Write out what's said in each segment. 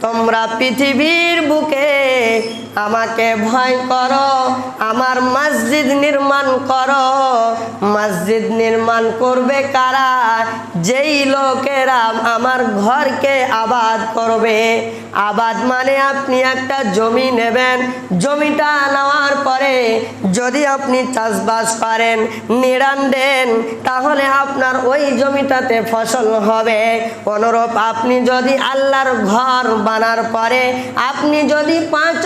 তোমরা পৃথিবীর বুকে আমাকে ভয় করো, আমার মসজিদ নির্মাণ করো। মসজিদ নির্মাণ করবে কারা? যেই লোকেরা আমার ঘরকে আবাদ করবে। আবাদ মানে আপনি একটা জমি নেবেন। জমিটা নেওয়ার পরে যদি আপনি চাষবাস করেন, নিড়ান দেন, তাহলে আপনার ওই জমিটাতে ফসল হবে। অনুরূপ আপনি যদি আল্লাহর ঘর বানার পরে, আপনি যদি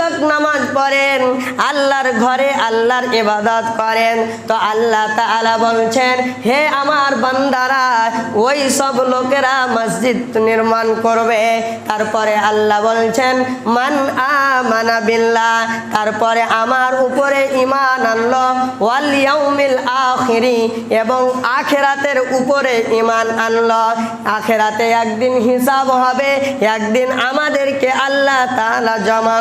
পাঁচক নামাজ পড়েন, আল্লাহর ঘরে আল্লাহর ইবাদত করেন। তো আল্লাহ তাআলা বলছেন, হে আমার বান্দারা, ওই সব লোকেরা মসজিদ নির্মাণ করবে। তারপরে আল্লাহ বলছেন, মান আমানা বিল্লাহ। তারপরে আমার উপরে ইমান আনলো, ওয়াল ইয়াউমিল আখিরি। এবং আখেরাতের উপরে ইমান আনলো। আখেরাতে একদিন হিসাব হবে, একদিন আমাদেরকে আল্লাহ তাআলা জমা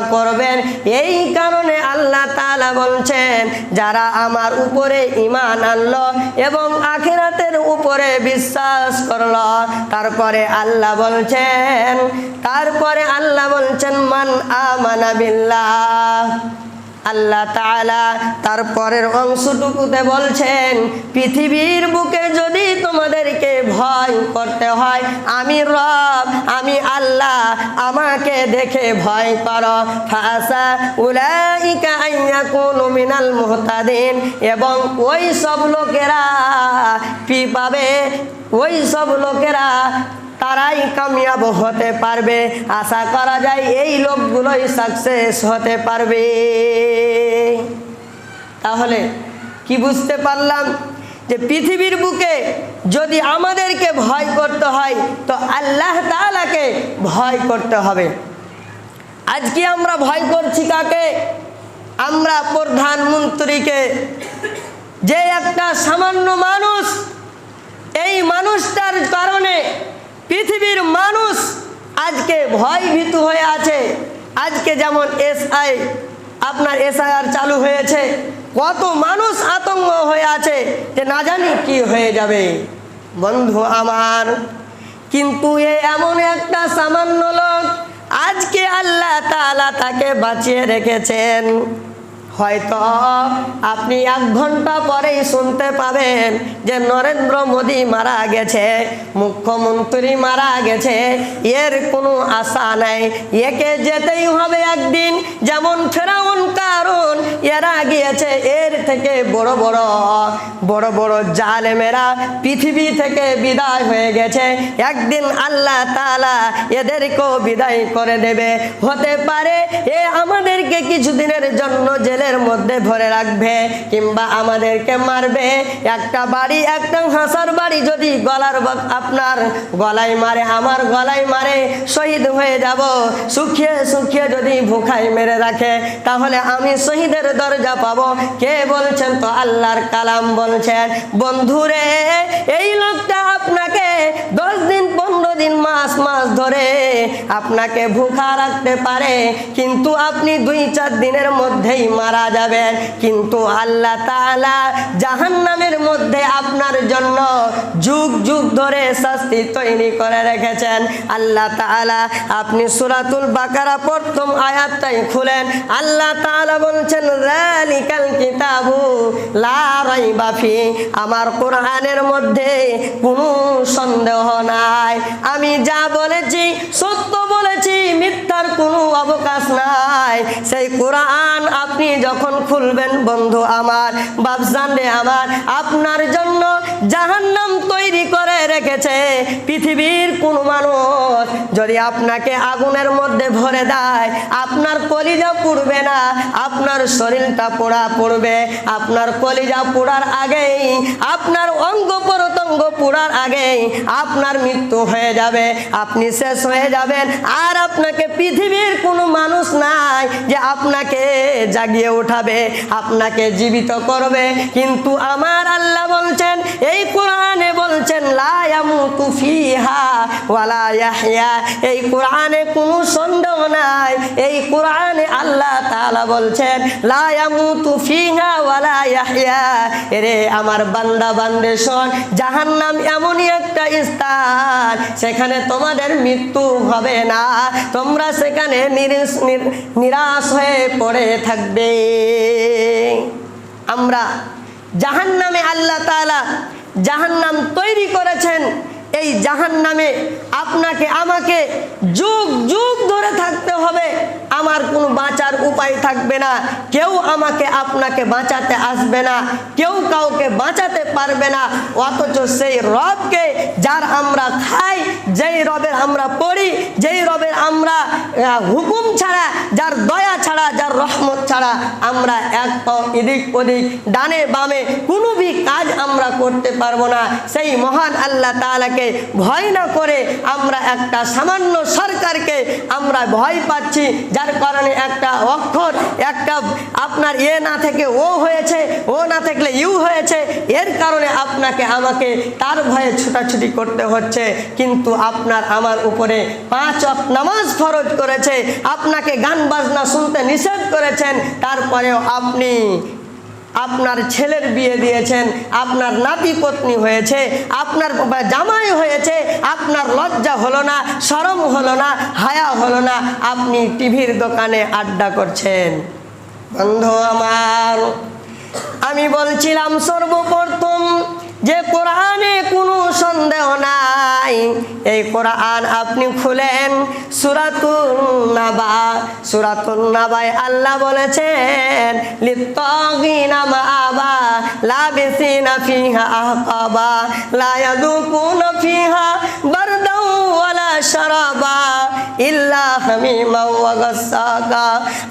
করবেন এই কারণে আল্লাহ তালা বলছেন, যারা আমার উপরে ইমান আনলো এবং আখেরাতের উপরে বিশ্বাস করল, তারপরে আল্লাহ বলছেন, তারপরে আল্লাহ বলছেন, মান আমানা বিল্লাহ। আল্লাহ তাআলা তারপরের অংশটুকুতে বলছেন, পৃথিবীর বুকে যদি তোমাদেরকে ভয় করতে হয়, আমি রব, আমি আল্লাহ, আমাকে দেখে ভয় করো। ফাসা উলাইকা আইয়াকুনু মিনাল মুহতাদিন। এবং ওই সব লোকেরা পি পাবে? ওই সব লোকেরা তারাই কামিয়াব হতে পারবে। আশা করা যায় এই লোকগুলোই সাকসেস হতে পারবে। তাহলে কি বুঝতে পারলাম? যে পৃথিবীর বুকে যদি আমাদেরকে ভয় করতে হয়, তো আল্লাহ তাআলাকে ভয় করতে হবে। আজকে আমরা ভয় করছি কাকে? আমরা প্রধানমন্ত্রীকে। যে একটা সামান্য মানুষ, এই মানুষটার কারণে পৃথিবীর মানুষ আজকে ভয় ভীতু হয়ে আছে। আজকে যেমন এসআই, আপনার এসআইআর চালু হয়েছে। কত মানুষ আতঙ্ক হয়ে আছে যে না জানি কি হয়ে যাবে। বন্ধু আমার, কিন্তু এ এমন একটা সামান্য লোক আজকে আল্লাহ তাআলা তাকে বাঁচিয়ে রেখেছেন। হয়তো আপনি এক ঘণ্টা পরেই শুনতে পাবেন যে নরেন্দ্র মোদী মারা গেছে, মুখ্যমন্ত্রী মারা গেছে। এর কোনো আশা নাই। একে যেতেই হবে একদিন, যেমন ফেরাউন কারণ এরা গিয়েছে এর থেকে বড় বড় বড় বড় জালেমেরা পৃথিবী থেকে বিদায় হয়ে গেছে। একদিন আল্লাহ তাআলা এদেরকেও বিদায় করে দেবে। হতে পারে এ আমাদেরকে কিছুদিনের জন্য জেলের মধ্যে ভরে রাখবে কিংবা আমাদেরকে মারবে। একটা বাড়ি, একটা হাসার বাড়ি যদি গলার আপনার গলায় মারে, আমার গলায় মারে, শহীদ হয়ে যাব। সুখিয়ে সুখিয়ে যদি ভুখাই মেরে রাখে, তাহলে আমি শহীদের দরজা পাবো। কে বলছেন তো? আল্লাহর কালাম বলছেন। বন্ধুরে, এই লোকটা আপনাকে দিন মাস মাস ধরে আপনাকে ভুখা রাখতে পারে, কিন্তু আপনি দুই চার দিনের মধ্যেই মারা যাবেন। কিন্তু আল্লাহ তাআলা জাহান্নামের মধ্যে আপনার জন্য যুগ যুগ ধরে শাস্তি তৈরি করে রেখেছেন। আল্লাহ তাআলা আপনি সূরাতুল বাকারা প্রথম আয়াতটাই খুলেন। আল্লাহ তাআলা বলছেন, যালিকাল কিতাবু লা রাইবা ফি। আমার কোরআনের মধ্যে কোনো সন্দেহ নাই। আমি যা বলেছি, সত্য বলেছি, মিথ্যার কোনো অবকাশ নাই। সেই কোরআন আপনি যখন খুলবেন, বন্ধু আমার বাবজান আমার আপনার জন্য জাহান্নাম তৈরি করে রেখেছে পৃথিবীর কোন মানুষ। যদি আপনাকে আগুনের মধ্যে ভরে দেয়, আপনার কলিজা পুড়বে না, আপনার শরীরটা পোড়া পড়বে। আপনার কলিজা পোড়ার আগেই আপনার অঙ্গ প্রত্যঙ্গ পোড়ার আগেই আপনার মৃত্যু হয়ে যাবে, আপনি শেষ হয়ে যাবেন। আর আপনাকে পৃথিবীর কোনো মানুষ নাই যে আপনাকে জাগিয়ে উঠাবে, আপনাকে জীবিত করবে। কিন্তু আমার আল্লাহ বলছেন, এই কোরআনে বলছেন এই কোরআনে কোনো সন্দেহ নাই, এই কোরআনে আল্লাহ তাআলা বলছেন লায়ামুতু ফিহা ওয়ালা ইয়াহইয়া। এরে আমার বান্দা, বান্দে শোন জাহান্নাম এমনই একটা স্থান, সেখানে তোমাদের মৃত্যু হবে না। তোমরা সেখানে নিরাশ হয়ে পড়ে থাকবে। আমরা জাহান্নামে আল্লাহ তাআলা জাহান্নাম তৈরি করেছেন। এই জাহান নামে আপনাকে, আমাকে যুগ যুগ ধরে থাকতে হবে। আমার কোনো বাঁচার উপায় থাকবে না। কেউ আমাকে, আপনাকে বাঁচাতে আসবে না। কেউ কাউকে বাঁচাতে পারবে না। অথচ সেই রবকে যার আমরা খাই, যেই রবের আমরা পড়ি যেই রবের আমরা আহ, হুকুম ছাড়া, যার দয়া ছাড়া, যার রহমত ছাড়া আমরা এক পাও এদিক ওদিক, ডানে বামে কোনো ভি কাজ আমরা করতে পারব না। সেই মহান আল্লাহ তাআলাকে ভয় না করে আমরা একটা সামান্য সরকারকে আমরা ভয় পাচ্ছি, যার কারণে একটা অক্ষর, একটা আপনার এ না থেকে ও হয়েছে, ও না থাকলে ইউ হয়েছে, এর কারণে আপনাকে আমাকে তার ভয়ে ছুটাছুটি করতে হচ্ছে। কিন্তু আপনার আমার উপরে পাঁচ নামাজ ফরজ করেছে আপনাকে গান বাজনা শুনতে নিষেধ করেছেন, তারপরেও আপনি আপনার ছেলের বিয়ে দিয়েছেন, আপনার নাতি পত্নী হয়েছে, আপনার জামাই হয়েছে, আপনার লজ্জা হলো না, সরম হলো না, হায়া হলো না, আপনি টিভির দোকানে আড্ডা করছেন। বন্ধু আমার, আমি বলছিলাম সর্বপ্রথম যে কোরআনে কোনো সন্দেহ নাই, এই কোরআন আপনি খুলেন সুরাতুন নাবা সুরাতুন নাবায় আল্লাহ বলেছেন, লিত্তাগিনা মাআবা, লাবিসিনা ফিহা আহকাবা, লা ইয়াদুকুনা ফিহা বারদাও শারাবা।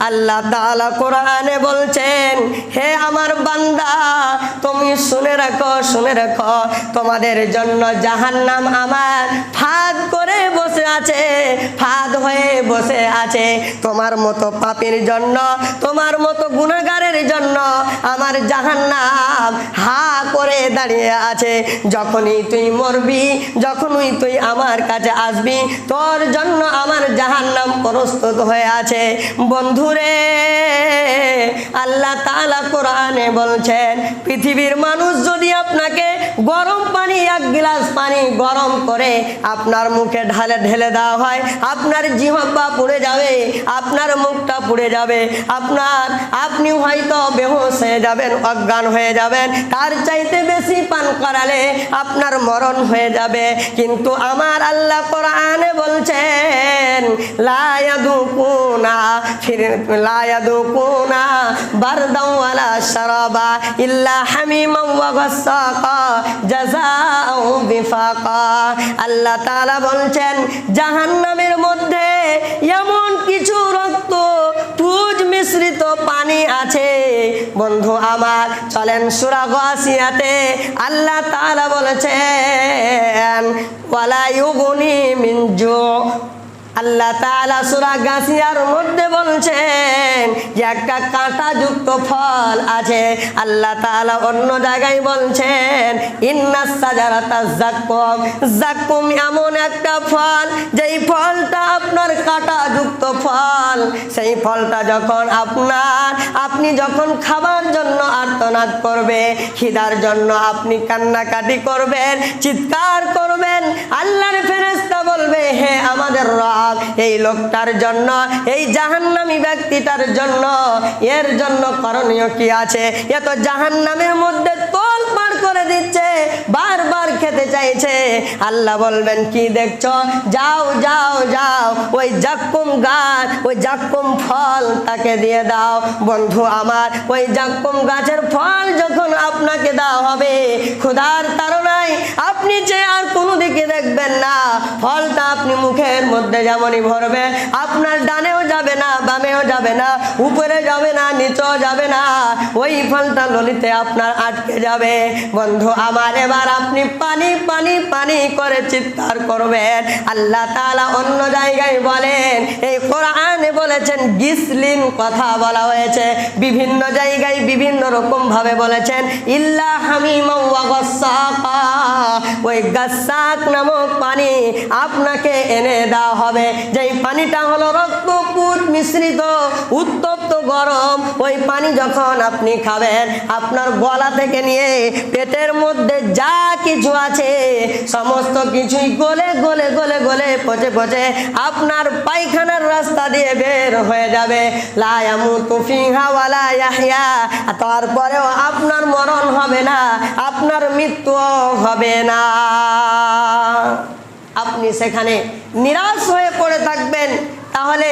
আল্লাহ কোরআনে বলছেন, হে আমার বান্দা, তুমি শুনে রাখো শুনে রাখো, তোমাদের জন্য আমার ফাঁদ করে বসে আছে, ফাঁদ হয়ে বসে আছে। তোমার মতো পাপের জন্য, তোমার মতো গুণাগারের জন্য আমার জাহান্নাম হা করে দাঁড়িয়ে আছে। যখনই তুই মরবি, যখনই তুই আমার কাছে আসবি, তোর জন্য আমার জাহান্নাম প্রস্তুত হয়ে আছে। বন্ধুরে, আল্লাহ তাআলা কোরআনে বলছেন, পৃথিবীর মানুষ যদি আপনাকে গরম পানি, এক গ্লাস পানি গরম করে আপনার মুখে ঢালে ঢেলে দেওয়া হয়, আপনার জিহ্বা পুড়ে যাবে, আপনার মুখটা পুড়ে যাবে, আপনার আপনি হয়তো বেহুশ হয়ে যাবেন, অজ্ঞান হয়ে যাবেন, তার চাইতে বেশি পান করালে আপনার মরণ হয়ে যাবে। কিন্তু আমার আল্লাহ কোরআনে বলছেন বলছেন, জাহান্নামের মধ্যে এমন কিছু রক্ত পুজ মিশ্রিত পানি আছে। বন্ধু আমার, চলেন সুরা গাসিয়াতে আল্লাহ তাআলা বলেছেন, ওয়ালা ইউগুনি আল্লাহ তাআলা সূরা গাসিয়ার মধ্যে বলছেন যে একটা কাঁটাযুক্ত ফল আছে। আল্লাহ তাআলা অন্য জায়গায় বলছেন ইন্নাস সাজারাতা জাক্কুম জাক্কুম এমন একটা ফল, যেই ফলটা আপনার কাঁটাযুক্ত ফল। সেই ফলটা যখন আপনার, আপনি যখন খাবার জন্য আর্তনাদ করবে খিদার জন্য আপনি কান্নাকাটি করবেন, চিৎকার করবেন, আল্লাহর ফেরেশতা বলবে, হে আমাদের রব এই লোকটার জন্য, এই জাহান্নামী ব্যক্তিটার জন্য, এর জন্য করণীয় কি আছে? এ তো জাহান্নামের মধ্যে তোল পার করে দিচ্ছে, বারবার খেতে চাইছে। আল্লাহ বলবেন, কি দেখছ? যাও যাও যাও, ওই জাক্কুম গাছ, ওই জাক্কুম ফল তাকে দিয়ে দাও। বন্ধু আমার, ওই জাক্কুম গাছের ফল যখন আপনাকে দেওয়া হবে, ক্ষুধার তাড়নায় আপনি যে আর কোনো দিকে দেখবেন না। ফলটা আপনি মুখের মধ্যে যেমনই ভরবে, আপনার ডানেও যাবে না, বামেও যাবে না, উপরে যাবে না, নিচেও যাবে না। ওই ফলটা ললিতে আপনার আটকে যাবে। বন্ধু আমার এবার আপনি পানি পানি পানি করে চিৎকার করবেন। আল্লাহ তাআলা অন্য জায়গায় বলেন, এই কোরআনে বলেছেন, গিসলিন কথা বলা হয়েছে। বিভিন্ন জায়গায় বিভিন্ন রকম ভাবে বলেছেন, ইল্লা ওয়া ওই গাসসাক নামক পানি আপনাকে এনে দেওয়া হবে। যেই পানিটা হলো রক্তপুট মিশ্রিত, উত্তপ্ত গরম, ওই পানি যখন আপনি খাবেন, আপনার গলা থেকে নিয়ে পেটের মধ্যে যা কিছু আছে, সমস্ত কিছুই গলে গলে গলে গলে পচে পচে আপনার পায়খানার রাস্তা দিয়ে বের হয়ে যাবে। লায়ামু তুফিহা ওয়ালা ইয়াহইয়া। তারপরেও আপনার মরণ হবে না, আপনার মৃত্যু হবে না। আপনি সেখানে নিরাশ হয়ে পড়ে থাকবেন। তাহলে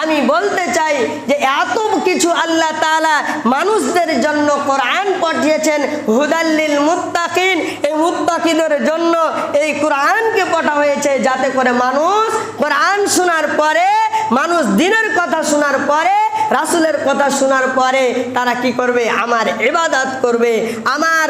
আমি বলতে চাই যে এত কিছু আল্লাহ তাআলা মানুষদের জন্য কোরআন পাঠিয়েছেন হুদাল্লিল মুত্তাকিন। এই মুত্তাকিদের জন্য এই কোরআনকে পাঠা হয়েছে যাতে করে মানুষ কোরআন শোনার পরে, মানুষ দিনের কথা শোনার পরে, রাসুলের কথা শোনার পরে তারা কি করবে? আমার ইবাদত করবে। আমার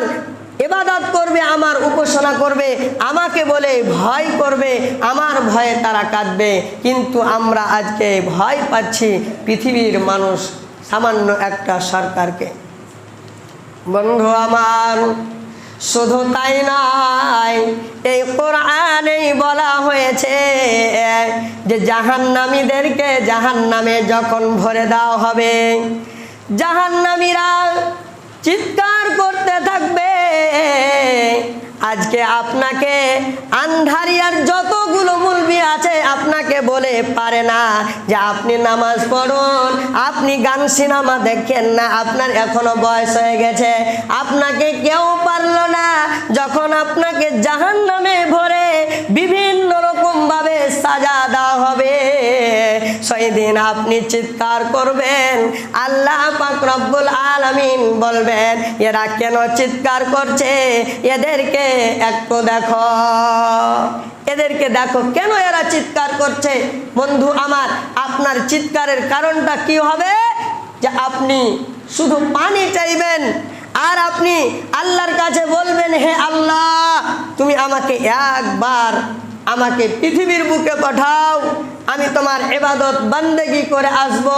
এবাদত করবে, আমার উপাসনা করবে, আমাকে বলে ভয় করবে, আমার ভয়ে তারা কাঁদবে। কিন্তু আমরা আজকে ভয় পাচ্ছি পৃথিবীর মানুষ, সামান্য একটা সরকারকে। বন্ধু আমার, শুধু তাই নয়, এই কোরআনেই বলা হয়েছে যে জাহান্নামীদেরকে জাহান্নামে যখন ভরে দেওয়া হবে, জাহান্নামীরা চিৎকার করতে থাকবে আজকে আপনাকে আন্ধারিয়ার যতগুলো মুলবি আছে আপনাকে বলে পারে না যে আপনি নামাজ পড়ুন, আপনি গান সিনেমা দেখেন না, আপনার এখনও বয়স হয়ে গেছে। আপনাকে কেউ পারল না, যখন আপনাকে জাহান নামে ভরে বিভিন্ন রকম ভাবে সাজা সেই দিন আপনি চিৎকার করবেন। আল্লাহ পাক রব্বুল আলামিন বলবেন, এরা কেন চিৎকার করছে? এদেরকে একটু দেখো। এদেরকে দেখো, কেন এরা চিৎকার করছে? বন্ধু আমার, আপনার চিৎকারের কারণটা কি হবে? যে আপনি শুধু পানি চাইবেন, আর আপনি আল্লাহর কাছে বলবেন, হে আল্লাহ, তুমি আমাকে একবার আমাকে পৃথিবীর বুকে পাঠাও। আমি তোমার এবাদত বান্দেগি করে আসব।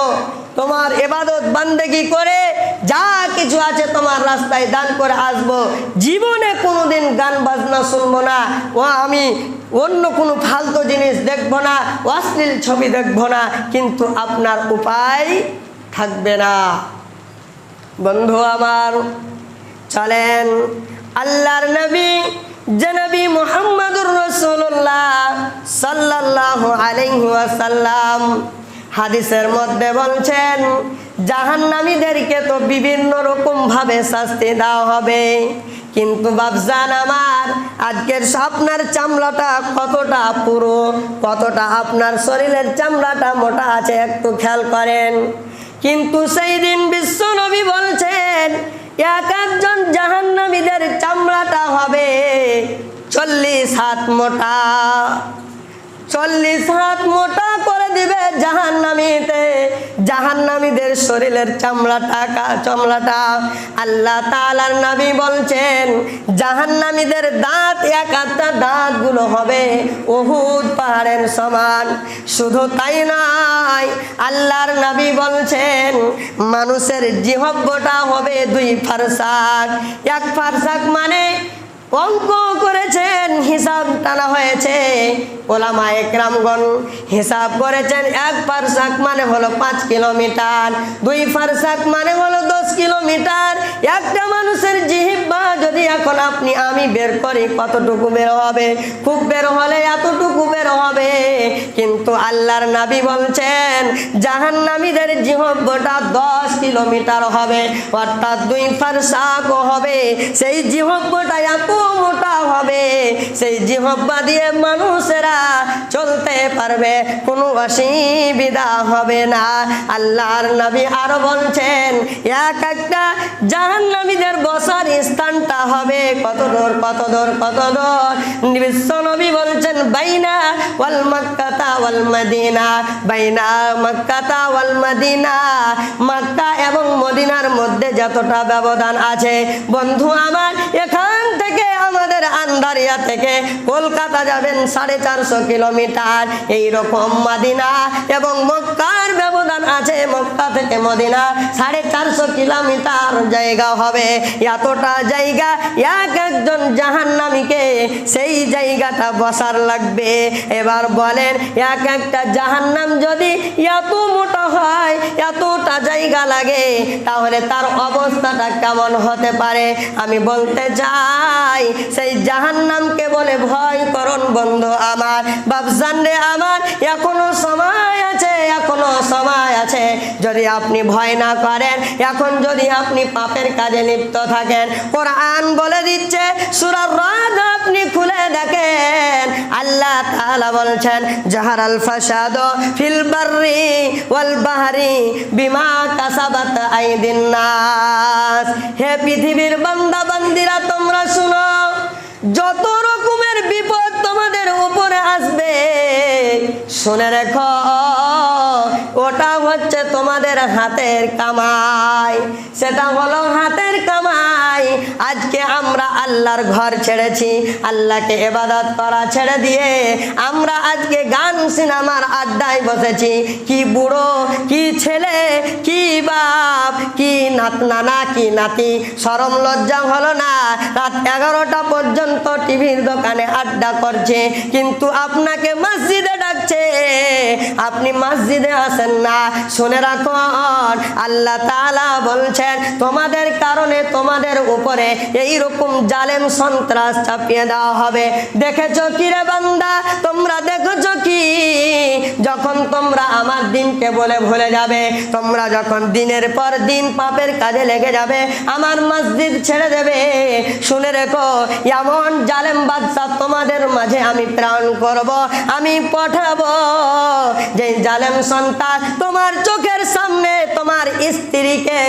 তোমার এবাদত বান্দেগি করে যা কিছু আছে তোমার রাস্তায় দান করে আসব। জীবনে কোনোদিন গান বাজনা শুনব না। ও আমি অন্য কোনো ফালতু জিনিস দেখব না, অশ্লীল ছবি দেখব না, কিন্তু আপনার উপায় থাকবে না। বন্ধু আমার, চলেন। আল্লাহর নবী জনবী মুহাম্মদুর রসুল্লাহ সাল্লাহ আলাইহি ওয়াসাল্লাম হাদিসের মধ্যে বলছেন, জাহান্নামীদেরকে তো বিভিন্ন রকম ভাবে শাস্তি দেওয়া হবে। কিন্তু বাবজান আমার, আজকের আপনার চামড়াটা কতটা পুরো, কতটা আপনার শরীরের চামড়াটা মোটা আছে একটু খেয়াল করেন। কিন্তু সেই দিন বিশ্ব নবী বলছেন এক একজন জাহান্নামীদের চামড়াটা হবে চল্লিশ হাত মোটা। চল্লিশ হাত মোটা করে দিবে জাহান্নামীতে। জাহান্নামীদের শরীরের চামড়াটা চামড়াটা আল্লাহ তাআলার নবী বলছেন, জাহান্নামীদের দাঁত, এক একটা দাঁতগুলো হবে ওহুদ পাহাড়ের সমান। শুধু তাই নয়, আল্লাহর নবী বলছেন, মানুষের জিহব্বটা হবে দুই ফারসাক। এক ফারসাক মানে অঙ্ক করেছেন, হিসাব টানা হয়েছে। ওলামা একরামগণ হিসাব করেছেন, এক ফারসাক মানে হলো পাঁচ কিলোমিটার, দুই ফারসাক মানে হলো দশ কিলোমিটার। একটা মানুষের জিহিব্বা যদি এখন আপনি, আমি বের করি, কতটুকু বের হবে? খুব বের হলে এতটুকু বের হবে। কিন্তু আল্লাহর নাবি বলছেন, জাহান্নামীদের জিহব্বটা দশ কিলোমিটার হবে, অর্থাৎ দুই ফারসাকও হবে। সেই জিহব্বটা এত সেই জিহব্বা দিয়ে মানুষেরা চলতে পারবে, কোনো অসুবিধা হবে না। আল্লাহর নবী আরও বলছেন, এক একটা জাহান্নামীদের বসার স্থানটা হবে কত দূর কত দূর কত দূর বিশ্ব নবী বলছেন, বাইনা ওয়াল মক্কাতা ওয়াল মদিনা, বাইনা মক্কাতা ওয়াল মদিনা। মক্কা এবং মদিনার মধ্যে যতটা ব্যবধান আছে, বন্ধু আমার, এখান থেকে ব্রাহ্মণদারিয়া থেকে কলকাতা যাবেন সাড়ে চারশো কিলোমিটার। এইরকম মাদিনা এবং মক্কার ব্যবধান আছে মক্কা থেকে মদিনা সাড়ে চারশো কিলোমিটার জায়গা হবে। এতটা জায়গা, এক একজন জাহান্নামীকে সেই জায়গাটা বসার লাগবে। এবার বলেন, এক একটা জাহান্নাম যদি এত মোটা হয়, এতটা জায়গা লাগে, তাহলে তার অবস্থাটা কেমন হতে পারে? আমি বলতে চাই, সেই জাহান্নামকে বলে ভয় করুন বন্ধু আমার। বাবজান রে আমার এখনও সময় আছে। এখনও সময় আছে। যদি আপনি ভয় না করেন, এখন যদি আপনি পাপের কাজে লিপ্ত থাকেন, কোরআন বলে দিচ্ছে, সুরার রাত আপনি খুলে দেখেন। আল্লাহ তাআলা বলছেন জাহার আল ফাসাদ ফিল বাররি ওয়াল বাহরি বিমা কাসাবাত আইদিন নাস। হে পৃথিবীর বান্দা বান্দিরা তোমরা শুনো, যত রকমের বিপদ আসবে। শুনে রেখো, ওটা হচ্ছে তোমাদের হাতের কামাই। সেটা হলো হাতের কামাই। আজকে আমরা আল্লাহর ঘর ছেড়েছি, আল্লাহকে এবাদত করা ছেড়ে দিয়ে আমরা আজকে গান সিনেমার আড্ডায় বসেছি। কি বুড়ো, কি ছেলে, কি বাপ, কি নাত নানা কি নাতি, সরম লজ্জা হলো না? রাত এগারোটা পর্যন্ত টিভির দোকানে আড্ডা করছে। কিন্তু আপনাকে মসজিদে আপনি মসজিদে আসেন না। শুনে রাখুন আল্লাহ তাআলা বলছেন, তোমাদের কারণে তোমাদের উপরে এই রকম জালেম সন্ত্রাস চাপিয়ে দেওয়া হবে। দেখেছ কি রে বান্দা? তোমরা দেখেছ কি? যখন তোমরা আমার দিনকে বলে ভুলে যাবে, তোমরা যখন দিনের পর দিন পাপের কাজে লেগে যাবে, আমার মসজিদ ছেড়ে দেবে। শুনে রেখো, এমন জালেম বাদশাহ তোমাদের মাঝে আমি প্রাণ করব, আমি পাঠাবো। যে জালেম সন্তান তোমার চোখের সামনে তোমার স্ত্রীকে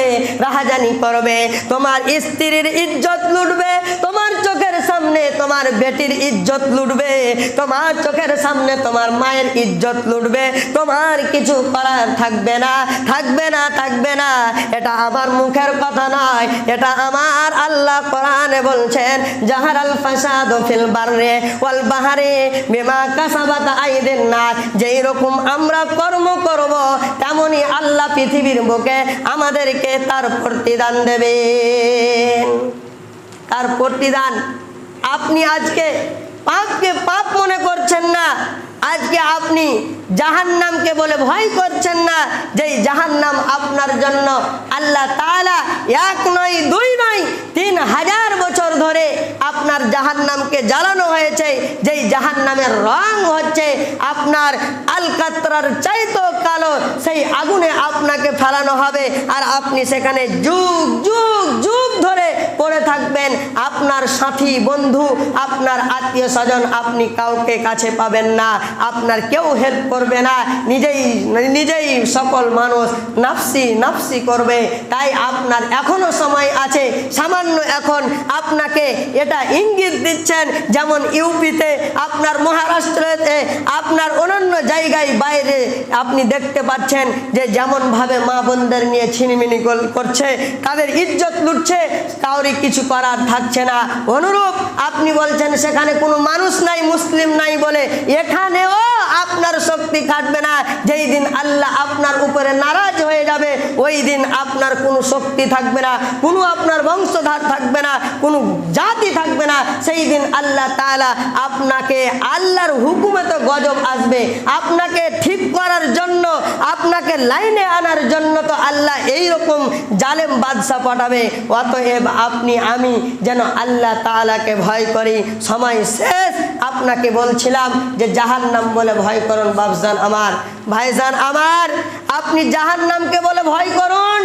রাহাজানি করবে, তোমার স্ত্রীর ইজ্জত লুটবে, তোমার চোখের সামনে তোমার বেটির ইজ্জত লুটবে, তোমার চোখের সামনে তোমার মায়ের ইজ্জত লুটবে, তোমার কিছু করার থাকবে না থাকবে না থাকবে না। এটা আমার মুখের কথা নয়, এটা আমার আল্লাহ কোরআনে বলছেন জাহার আল ফাসাদ ফিল বাররে ওয়াল বাহারে বিমা কাসাবাত আইদিন নাস। যেই রকম আমরা কর্ম করব, তেমনি আল্লাহ পৃথিবীর বুকে আমাদেরকে তার প্রতিদান দেবেন তার প্রতিদান আপনি আজকে পাপকে পাপ মনে করছেন না, আজকে আপনি জাহান্নামকে বলে ভয় করছেন না যেই জাহান্নাম আপনার জন্য আল্লাহ তাআলা এক নয়, দুই নয়, তিন হাজার বছর ধরে আপনার জাহান্নামকে জ্বালানো হয়েছে, যেই জাহান্নামের রং হচ্ছে আপনার আলকাতরার চাইতো কালো, সেই আগুনে আপনাকে ফেলানো হবে আর আপনি সেখানে যুগ যুগ পড়ে থাকবেন। আপনার সাথী, বন্ধু, আপনার আত্মীয় স্বজন আপনি কাউকে কাছে পাবেন না। আপনার কেউ হেল্প করবে না। নিজেই নিজেই সকল মানুষ নাফসি নাফসি করবে। তাই আপনার এখনও সময় আছে। সামান্য এখন আপনাকে এটা ইঙ্গিত দিচ্ছেন, যেমন ইউপিতে, আপনার মহারাষ্ট্রতে, আপনার অন্যান্য জায়গায় বাইরে আপনি দেখতে পাচ্ছেন যে যেমনভাবে মা বোনদের নিয়ে ছিনিমিনি করছে, তাদের ইজ্জত লুটছে, কাউরি কিছু করার থাকছে না। অনুরূপ আপনি বলছেন, সেখানে কোনো মানুষ নাই, মুসলিম নাই বলে এখানেও আপনার শক্তি কাটবে না। যেই দিন আল্লাহ আপনার উপরে নারাজ হয়ে যাবে, ওই দিন আপনার কোনো শক্তি থাকবে না, কোনো আপনার বংশধার থাকবে না, কোনো জাতি থাকবে না। সেই দিন আল্লাহ তাআলা আপনাকে আল্লাহর হুকুমে তো গজব আসবে। আপনাকে ঠিক করার জন্য, আপনাকে লাইনে আনার জন্য তো আল্লাহ এই রকম জালেম বাদশা পাঠাবে। অতএব আপনি, আমি যেন আল্লাহ তাআলাকে ভয় করি। সময় শেষ, আপনাকে বলছিলাম যে জাহান্নাম বলে ভয় করুন বাবজান আমার, ভাইজান আমার। আপনি জাহান্নামকে বলে ভয় করুন,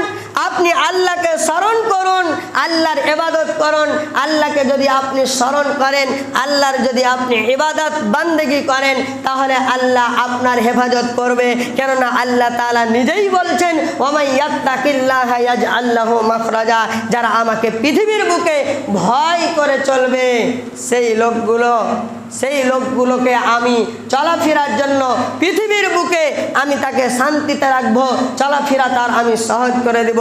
আপনি আল্লাহকে স্মরণ করুন, আল্লাহর ইবাদত করুন। আল্লাহকে যদি আপনি স্মরণ করেন, আল্লাহর যদি আপনি ইবাদত, বান্দেগি করেন, তাহলে আল্লাহ আপনার হেফাজত করবে। কেননা আল্লাহ তাআলা নিজেই বলছেন ইয়াজআল্লাহু মাখরাজা যারা আমাকে পৃথিবীর বুকে ভয় করে চলবে, সেই লোকগুলো সেই লোকগুলোকে আমি চলাফেরার জন্য পৃথিবীর বুকে আমি তাকে শান্তিতে রাখব। চলাফেরা তার আমি সহজ করে দেব।